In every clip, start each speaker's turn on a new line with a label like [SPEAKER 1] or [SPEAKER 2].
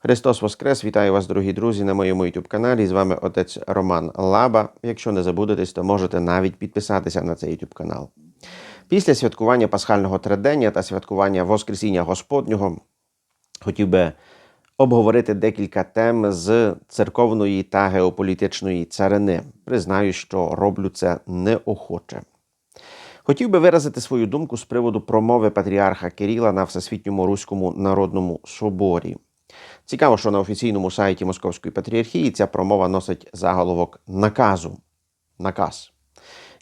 [SPEAKER 1] Христос Воскрес! Вітаю вас, дорогі друзі, на моєму youtube каналі. З вами отець Роман Лаба. Якщо не забудетесь, то можете навіть підписатися на цей youtube канал. Після святкування Пасхального тридення та святкування Воскресіння Господнього хотів би обговорити декілька тем з церковної та геополітичної царини. Признаю, що роблю це неохоче. Хотів би виразити свою думку з приводу промови патріарха Кирила на Всесвітньому Руському народному соборі. Цікаво, що на офіційному сайті Московської патріархії ця промова носить заголовок наказу. Наказ.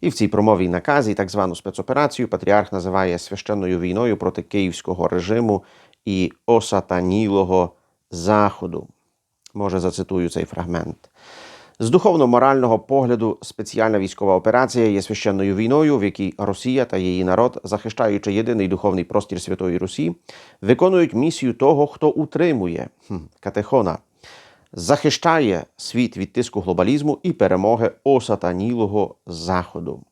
[SPEAKER 1] І в цій промові і наказі так звану спецоперацію патріарх називає священною війною проти київського режиму і осатанілого Заходу. Може, зацитую цей фрагмент. З духовно-морального погляду спеціальна військова операція є священною війною, в якій Росія та її народ, захищаючи єдиний духовний простір Святої Русі, виконують місію того, хто утримує катехона, захищає світ від тиску глобалізму і перемоги осатанілого заходу.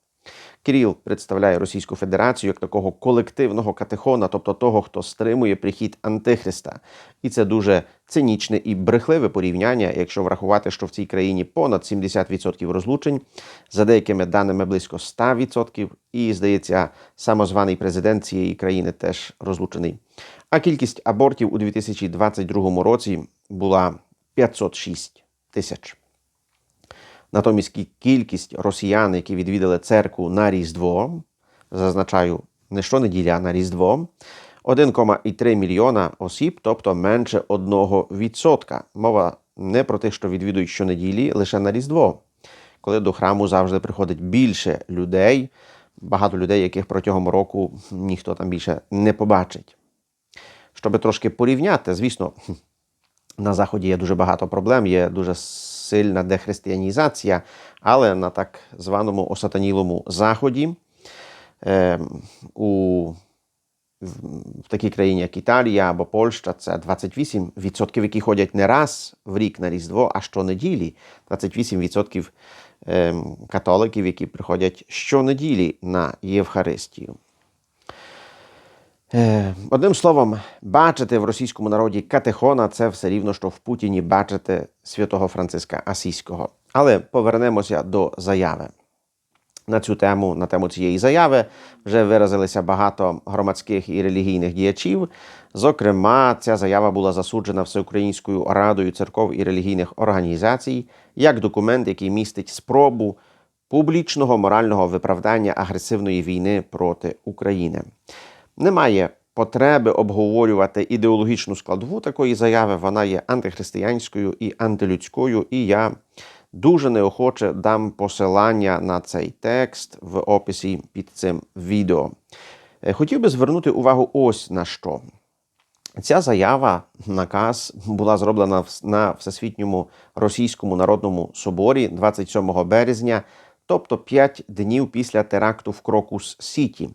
[SPEAKER 1] Кирил представляє Російську Федерацію як такого колективного катехона, тобто того, хто стримує прихід Антихриста. І це дуже цинічне і брехливе порівняння, якщо врахувати, що в цій країні понад 70% розлучень, за деякими даними близько 100%, і, здається, самозваний президент цієї країни теж розлучений. А кількість абортів у 2022 році була 506 тисяч. Натомість кількість росіян, які відвідали церкву на Різдво, зазначаю, не щонеділя, а на Різдво, 1,3 мільйона осіб, тобто менше 1%. Мова не про тих, що відвідують щонеділі, лише на Різдво, коли до храму завжди приходить більше людей, багато людей, яких протягом року ніхто там більше не побачить. Щоб трошки порівняти, звісно, на Заході є дуже багато проблем, є дуже сильна дехристиянізація, але на так званому осатанілому Заході е, у в такій країні, як Італія або Польща, це 28%, які ходять не раз в рік на Різдво, а щонеділі. 28% е, католиків, які приходять щонеділі на Євхаристію. Е, Одним словом, бачити в російському народі катехона це все рівно, що в Путіні бачити святого Франциска Асійського. Але повернемося до заяви. На цю тему, на тему цієї заяви, вже виразилися багато громадських і релігійних діячів. Зокрема, ця заява була засуджена Всеукраїнською радою церков і релігійних організацій як документ, який містить спробу публічного морального виправдання агресивної війни проти України. Немає потреби обговорювати ідеологічну складову такої заяви. Вона є антихристиянською і антилюдською. І я дуже неохоче дам посилання на цей текст в описі під цим відео. Е, Хотів би звернути увагу ось на що. Ця заява, наказ, була зроблена на Всесвітньому Російському народному соборі 27 березня, тобто 5 днів після теракту в Крокус Сіті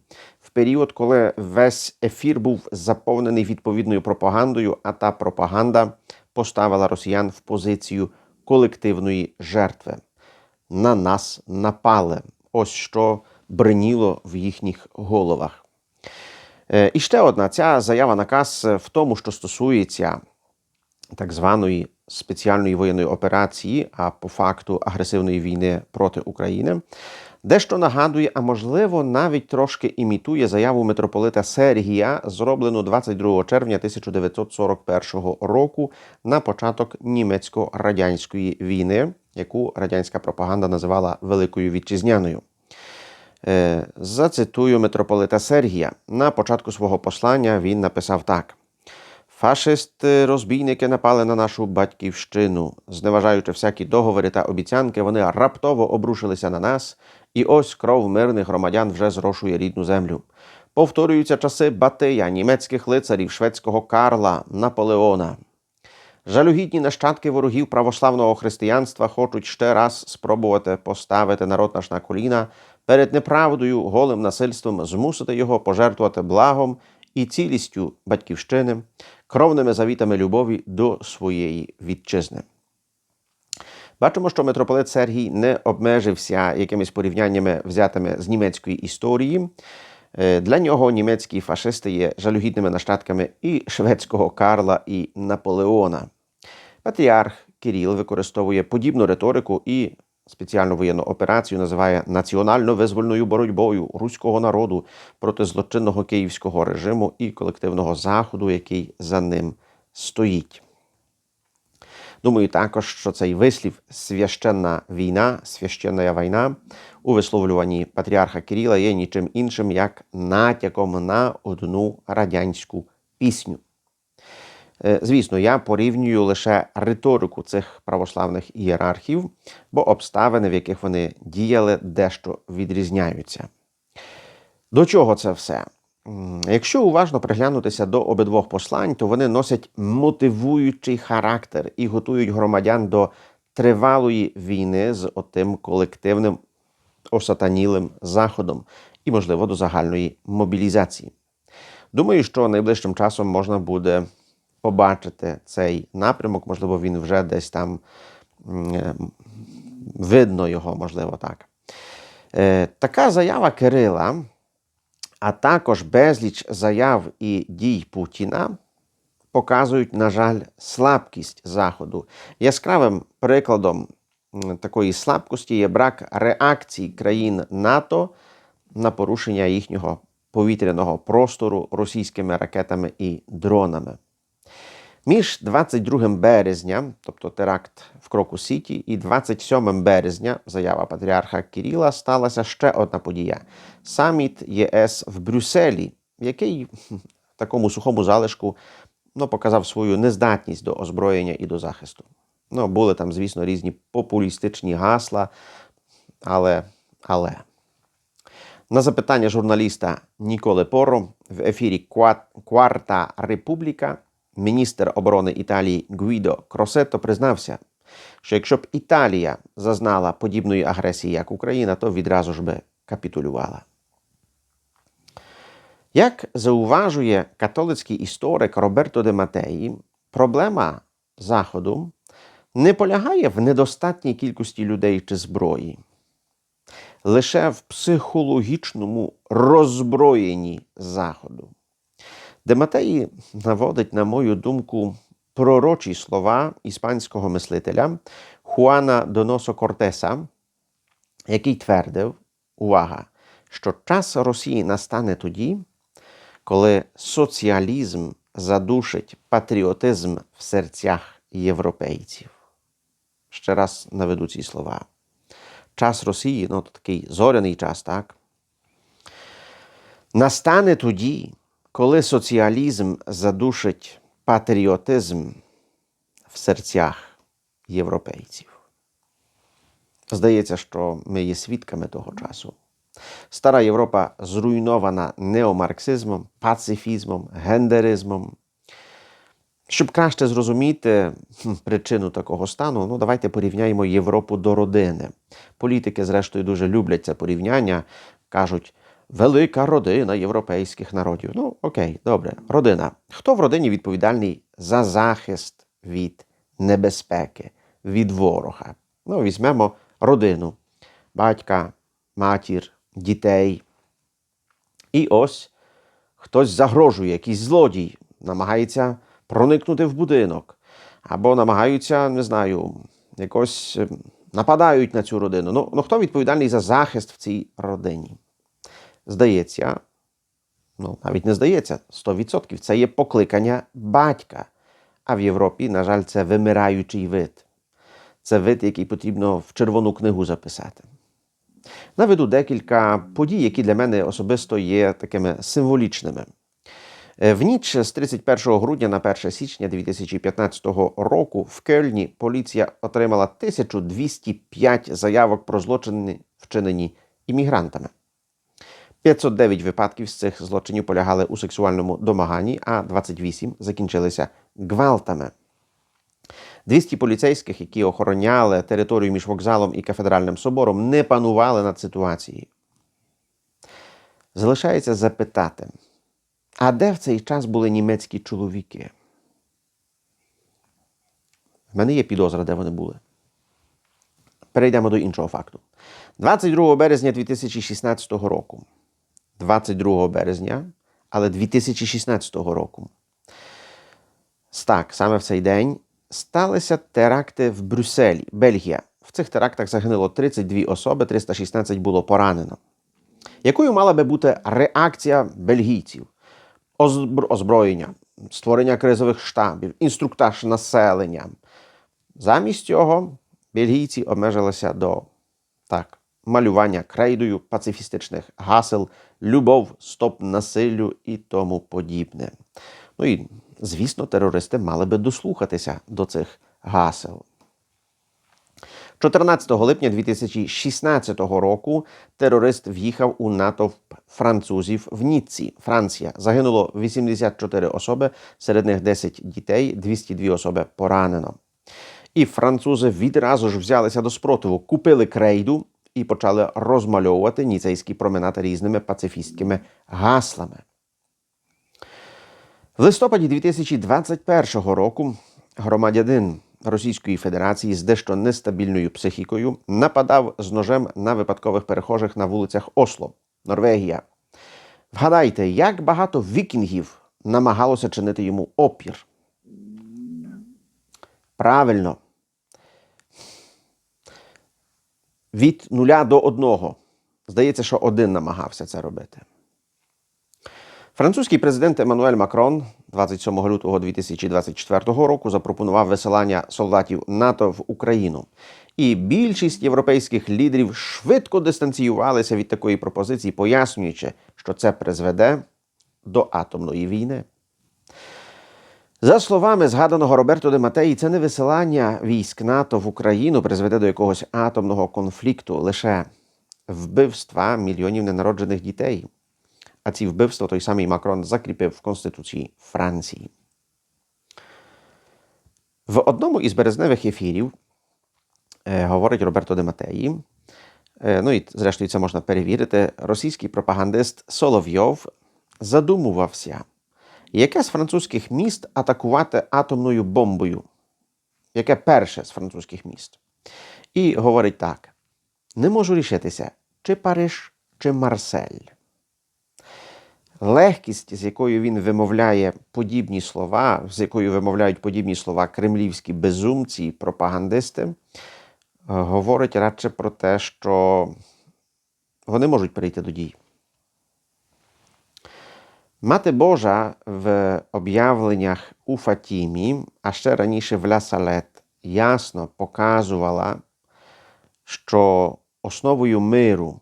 [SPEAKER 1] в період, коли весь ефір був заповнений відповідною пропагандою, а та пропаганда поставила росіян в позицію колективної жертви. На нас напали. Ось що бриніло в їхніх головах. Е, І ще одна ця заява наказ в тому, що стосується так званої спеціальної воєнної операції, а по факту агресивної війни проти України. Дещо нагадує, а можливо, навіть трошки імітує заяву митрополита Сергія, зроблену 22 червня 1941 року на початок німецько-радянської війни, яку радянська пропаганда називала Великою Вітчизняною. Е, Зацитую митрополита Сергія. На початку свого послання він написав так. Фашисти розбійники напали на нашу батьківщину. Зневажаючи всякі договори та обіцянки, вони раптово обрушилися на нас, і ось кров мирних громадян вже зрошує рідну землю. Повторюються часи Батия, німецьких лицарів, шведського Карла, Наполеона. Жалюгідні нащадки ворогів православного християнства хочуть ще раз спробувати поставити народ наш на коліна перед неправдою, голим насильством, змусити його пожертвувати благом і цілістю батьківщини, кровними завітами любові до своєї вітчизни. Бачимо, що митрополит Сергій не обмежився якимись порівняннями, взятими з німецької історії. Е, Для нього німецькі фашисти є жалюгідними нащадками і шведського Карла, і Наполеона. Патріарх Кирил використовує подібну риторику і спеціальну воєнну операцію називає національно-визвольною боротьбою руського народу проти злочинного київського режиму і колективного заходу, який за ним стоїть. Думаю також, що цей вислів священна війна, священна війна у висловлюванні патріарха Кирила є нічим іншим, як натяком на одну радянську пісню. Е, Звісно, я порівнюю лише риторику цих православних ієрархів, бо обставини, в яких вони діяли, дещо відрізняються. До чого це все? Якщо уважно приглянутися до обидвох послань, то вони носять мотивуючий характер і готують громадян до тривалої війни з отим колективним осатанілим заходом і, можливо, до загальної мобілізації. Думаю, що найближчим часом можна буде побачити цей напрямок, можливо, він вже десь там е, видно його, можливо, так. Е, Така заява Кирила, а також безліч заяв і дій Путіна показують, на жаль, слабкість Заходу. Яскравим прикладом такої слабкості є брак реакції країн НАТО на порушення їхнього повітряного простору російськими ракетами і дронами. Між 22 березня, тобто теракт в Кроку Сіті, і 27 березня, заява патріарха Кіріла, сталася ще одна подія: саміт ЄС в Брюсселі, який в такому сухому залишку ну, показав свою нездатність до озброєння і до захисту. Ну, були там, звісно, різні популістичні гасла, але. але. На запитання журналіста Ніколе Поро в ефірі Кварта Републіка міністр оборони Італії Гуідо Кросетто признався, що якщо б Італія зазнала подібної агресії, як Україна, то відразу ж би капітулювала. Як зауважує католицький історик Роберто де Матеї, проблема Заходу не полягає в недостатній кількості людей чи зброї лише в психологічному роззброєнні Заходу. Дематеї наводить, на мою думку, пророчі слова іспанського мислителя Хуана Доносо Кортеса, який твердив, увага, що час Росії настане тоді, коли соціалізм задушить патріотизм в серцях європейців. Ще раз наведу ці слова час Росії, ну такий зоряний час, так? Настане тоді, коли соціалізм задушить патріотизм в серцях європейців. Здається, що ми є свідками того часу. Стара Європа зруйнована неомарксизмом, пацифізмом, гендеризмом. Щоб краще зрозуміти причину такого стану, ну давайте порівняємо Європу до родини. Політики, зрештою, дуже люблять це порівняння, кажуть, велика родина європейських народів. Ну, окей, добре, родина. Хто в родині відповідальний за захист від небезпеки, від ворога? Ну, візьмемо родину, батька, матір, дітей. І ось хтось загрожує, якийсь злодій, намагається проникнути в будинок, або намагаються, не знаю, якось е, нападають на цю родину. Ну, ну хто відповідальний за захист в цій родині? Здається, ну навіть не здається, 100%. Це є покликання батька. А в Європі, на жаль, це вимираючий вид. Це вид, який потрібно в червону книгу записати. Наведу декілька подій, які для мене особисто є такими символічними. Е, В ніч з 31 грудня на 1 січня 2015 року в Кельні поліція отримала 1205 заявок про злочини, вчинені іммігрантами. 509 випадків з цих злочинів полягали у сексуальному домаганні, а 28 закінчилися гвалтами. 200 поліцейських, які охороняли територію між вокзалом і кафедральним собором, не панували над ситуацією. Залишається запитати, а де в цей час були німецькі чоловіки? В мене є підозра, де вони були. Перейдемо до іншого факту. 22 березня 2016 року. 22 березня, але 2016 року. Так, саме в цей день сталися теракти в Брюсселі, Бельгія. В цих терактах загинуло 32 особи, 316 було поранено. Якою мала би бути реакція бельгійців? Озбро- Озброєння, створення кризових штабів, інструктаж населення. Замість цього бельгійці обмежилися до так, малювання крейдою пацифістичних гасел, любов, стоп насиллю і тому подібне. Ну і, звісно, терористи мали би дослухатися до цих гасел. 14 липня 2016 року терорист в'їхав у натовп французів в Ніцці, Франція. Загинуло 84 особи, серед них 10 дітей, 202 особи поранено. І французи відразу ж взялися до спротиву, купили крейду і почали розмальовувати ніцейський променад різними пацифістськими гаслами. В листопаді 2021 року громадянин Російської Федерації з дещо нестабільною психікою нападав з ножем на випадкових перехожих на вулицях Осло, Норвегія. Вгадайте, як багато вікінгів намагалося чинити йому опір. Правильно. Від нуля до одного. Здається, що один намагався це робити. Французький президент Еммануель Макрон 27 лютого 2024 року запропонував висилання солдатів НАТО в Україну. І більшість європейських лідерів швидко дистанціювалися від такої пропозиції, пояснюючи, що це призведе до атомної війни. За словами згаданого Роберто де Матеї, це не висилання військ НАТО в Україну призведе до якогось атомного конфлікту, лише вбивства мільйонів ненароджених дітей. А ці вбивства той самий Макрон закріпив в Конституції Франції. В одному із березневих ефірів е, говорить Роберто де Матеї, е, ну і зрештою це можна перевірити, російський пропагандист Соловйов задумувався, яке з французьких міст атакувати атомною бомбою? Яке перше з французьких міст? І говорить так: не можу рішитися, чи Париж, чи Марсель. Легкість, з якою він вимовляє подібні слова, з якою вимовляють подібні слова кремлівські безумці і пропагандисти, е, говорить радше про те, що вони можуть перейти до дій. Мати Божа в об'явленнях у Фатімі, а ще раніше в Ля Салет, ясно показувала, що основою миру,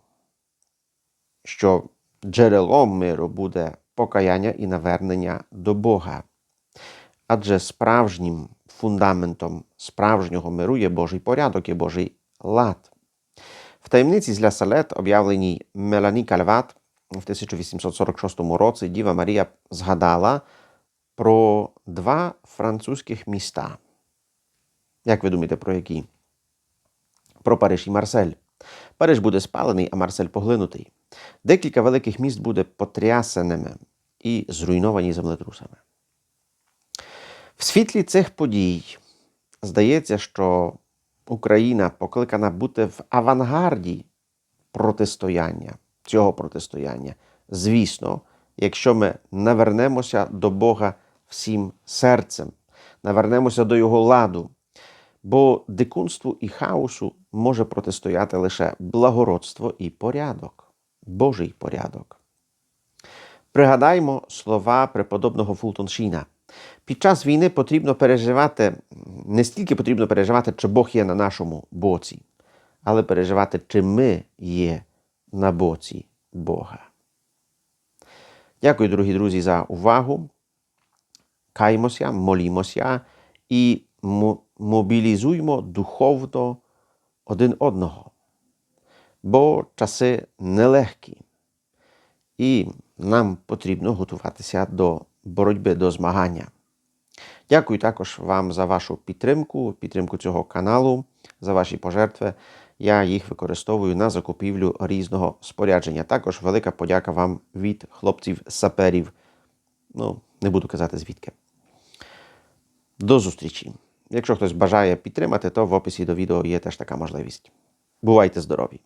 [SPEAKER 1] що джерелом миру буде покаяння і навернення до Бога. Адже справжнім фундаментом справжнього миру є Божий порядок, є Божий лад. В таємниці з Ля Салет, об'явленій Мелані Кальват в 1846 році, Діва Марія згадала про два французьких міста. Як ви думаєте, про які? Про Париж і Марсель. Париж буде спалений, а Марсель поглинутий. Декілька великих міст буде потрясеними і зруйновані землетрусами. В світлі цих подій здається, що Україна покликана бути в авангарді протистояння, цього протистояння. Звісно, якщо ми навернемося до Бога всім серцем, навернемося до Його ладу, бо дикунству і хаосу може протистояти лише благородство і порядок. Божий порядок. Пригадаймо слова преподобного Фултоншіна. Під час війни потрібно переживати, не стільки потрібно переживати, чи Бог є на нашому боці, але переживати, чи ми є на боці Бога. Дякую, дорогі друзі, за увагу. Каймося, молімося і мобілізуймо духовно один одного бо часи нелегкі, і нам потрібно готуватися до боротьби, до змагання. Дякую також вам за вашу підтримку, підтримку цього каналу, за ваші пожертви. Я їх використовую на закупівлю різного спорядження. Також велика подяка вам від хлопців-саперів. Ну, не буду казати звідки. До зустрічі! Якщо хтось бажає підтримати, то в описі до відео є теж така можливість. Бувайте здорові!